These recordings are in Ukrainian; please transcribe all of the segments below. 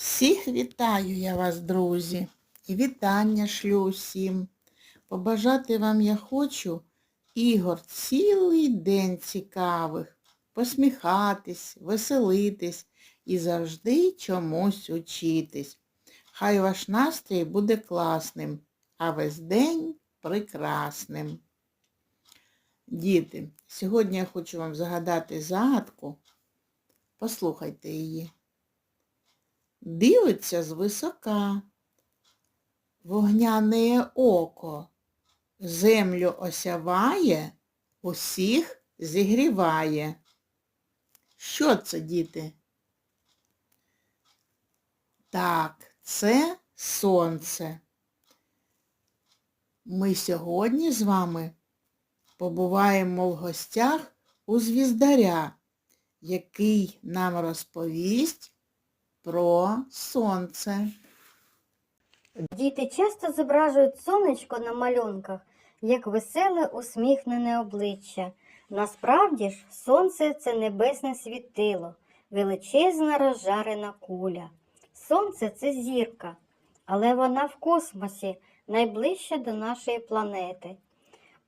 Всіх вітаю я вас, друзі, і вітання шлю усім. Побажати вам я хочу ігор цілий день цікавих, посміхатись, веселитись і завжди чомусь учитись. Хай ваш настрій буде класним, а весь день прекрасним. Діти, сьогодні я хочу вам загадати загадку. Послухайте її. Дивиться звисока, вогняне око, землю осяває, усіх зігріває. Що це, діти? Так, це сонце. Ми сьогодні з вами побуваємо в гостях у звіздаря, який нам розповість про сонце. Діти часто зображують сонечко на малюнках як веселе усміхнене обличчя. Насправді ж сонце це небесне світило, величезна розжарена куля. Сонце це зірка, але вона в космосі найближча до нашої планети.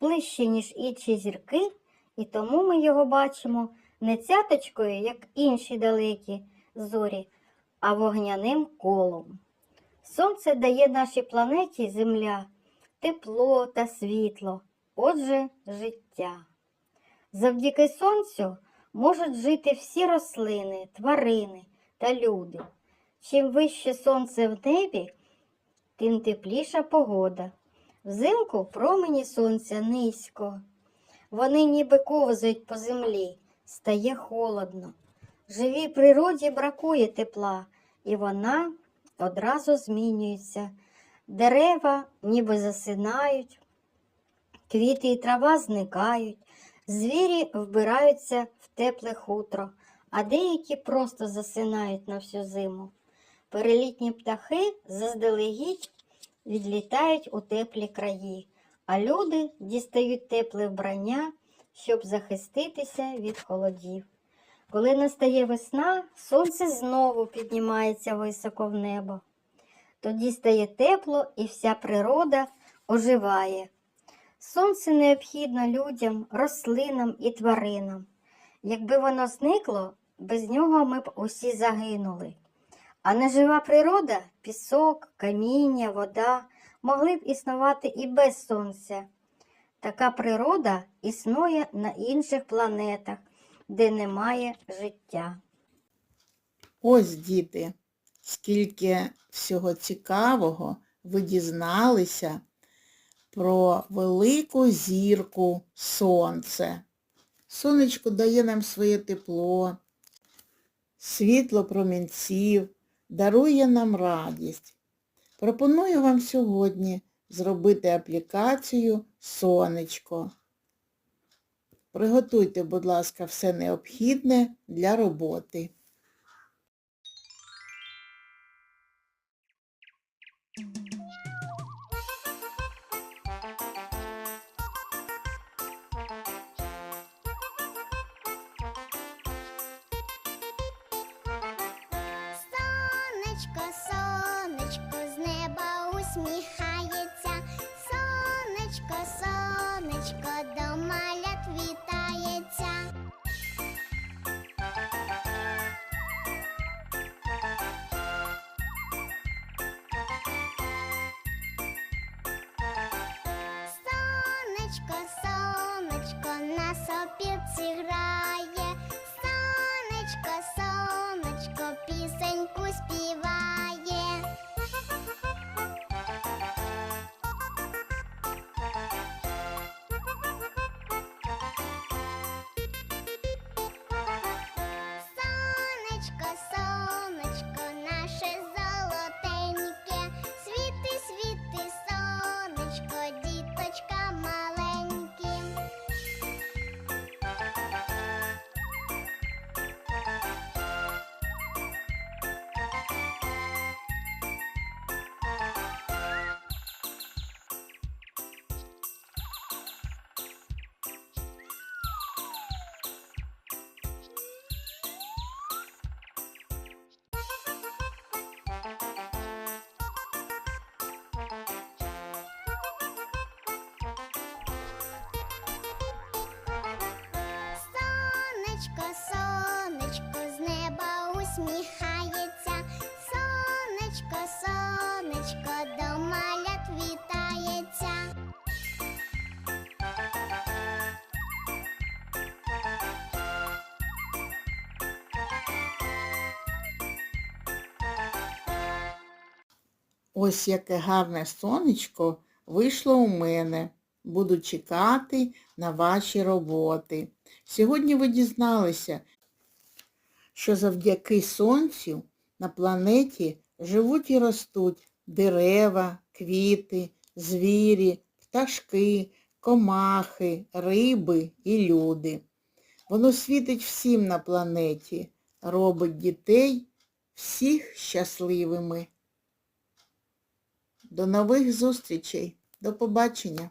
Ближче, ніж інші зірки, і тому ми його бачимо не цяточкою, як інші далекі зорі, а вогняним колом. Сонце дає нашій планеті Земля тепло та світло, отже, життя. Завдяки сонцю можуть жити всі рослини, тварини та люди. Чим вище сонце в небі, тим тепліша погода. Взимку промені сонця низько. Вони ніби ковзають по землі, стає холодно. Живій природі бракує тепла, і вона одразу змінюється. Дерева ніби засинають, квіти і трава зникають, звірі вбираються в тепле хутро, а деякі просто засинають на всю зиму. Перелітні птахи заздалегідь відлітають у теплі краї, а люди дістають тепле вбрання, щоб захиститися від холодів. Коли настає весна, сонце знову піднімається високо в небо. Тоді стає тепло і вся природа оживає. Сонце необхідно людям, рослинам і тваринам. Якби воно зникло, без нього ми б усі загинули. А нежива природа, пісок, каміння, вода могли б існувати і без сонця. Така природа існує на інших планетах, де немає життя. Ось, діти, скільки всього цікавого ви дізналися про велику зірку сонце. Сонечко дає нам своє тепло, світло промінців, дарує нам радість. Пропоную вам сьогодні зробити аплікацію Сонечко. Приготуйте, будь ласка, все необхідне для роботи. Сонечко, сонечко з неба усміхається. Сонечко, сонечко, з неба усміхається. Сонечко, сонечко, до малят вітається. Ось яке гарне сонечко вийшло у мене. Буду чекати на ваші роботи. Сьогодні ви дізналися, що завдяки сонцю на планеті живуть і ростуть дерева, квіти, звірі, пташки, комахи, риби і люди. Воно світить всім на планеті, робить дітей всіх щасливими. До нових зустрічей. До побачення.